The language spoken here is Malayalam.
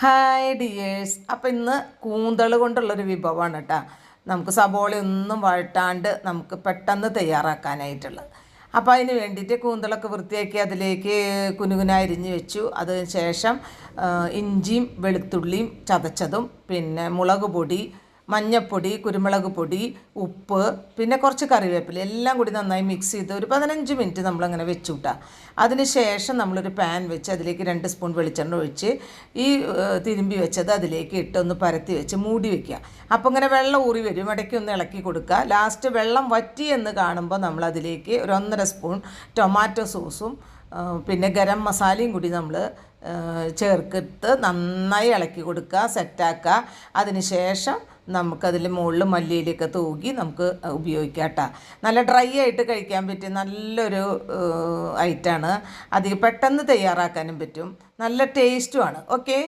ഹായ് ഡിയേഴ്സ് അപ്പോൾ ഇന്ന് കൂന്തൾ കൊണ്ടുള്ളൊരു വിഭവമാണ് കേട്ടോ നമുക്ക് സബോള ഒന്നും വഴട്ടാണ്ട് നമുക്ക് പെട്ടെന്ന് തയ്യാറാക്കാനായിട്ടുള്ളത്. അപ്പോൾ അതിന് വേണ്ടിയിട്ട് കൂന്തളൊക്കെ വൃത്തിയാക്കി അതിലേക്ക് കുനുകുന അരിഞ്ഞ് വെച്ചു. അതിന് ശേഷം ഇഞ്ചിയും വെളുത്തുള്ളിയും ചതച്ചതും പിന്നെ മുളക് പൊടി മഞ്ഞപ്പൊടി കുരുമുളക് പൊടി ഉപ്പ് പിന്നെ കുറച്ച് കറിവേപ്പില എല്ലാം കൂടി നന്നായി മിക്സ് ചെയ്ത് ഒരു പതിനഞ്ച് മിനിറ്റ് നമ്മളങ്ങനെ വെച്ചു കൂട്ടാം അതിന് ശേഷം നമ്മളൊരു പാൻ വെച്ച് അതിലേക്ക് രണ്ട് സ്പൂൺ വെളിച്ചെണ്ണ ഒഴിച്ച് ഈ തിരുമ്പി വെച്ചത് അതിലേക്ക് ഇട്ട് ഒന്ന് പരത്തി വെച്ച് മൂടി വെക്കുക. അപ്പോൾ ഇങ്ങനെ വെള്ളം ഊറി വരും. ഇടയ്ക്ക് ഒന്ന് ഇളക്കി കൊടുക്കുക. ലാസ്റ്റ് വെള്ളം വറ്റി എന്ന് കാണുമ്പോൾ നമ്മൾ അതിലേക്ക് ഒരു ഒന്നര സ്പൂൺ ടൊമാറ്റോ സോസും പിന്നെ ഗരം മസാലയും കൂടി നമ്മൾ ചേർത്തിട്ട് നന്നായി ഇളക്കി കൊടുക്കുക സെറ്റാക്കുക അതിന് ശേഷം നമുക്കതിൽ മുകളിൽ മല്ലിയിലൊക്കെ തൂകി നമുക്ക് ഉപയോഗിക്കാം കേട്ടോ. നല്ല ഡ്രൈ ആയിട്ട് കഴിക്കാൻ പറ്റിയ നല്ലൊരു ഐറ്റമാണ് അത് പെട്ടെന്ന് തയ്യാറാക്കാനും പറ്റും. നല്ല ടേസ്റ്റുമാണ് ഓക്കെ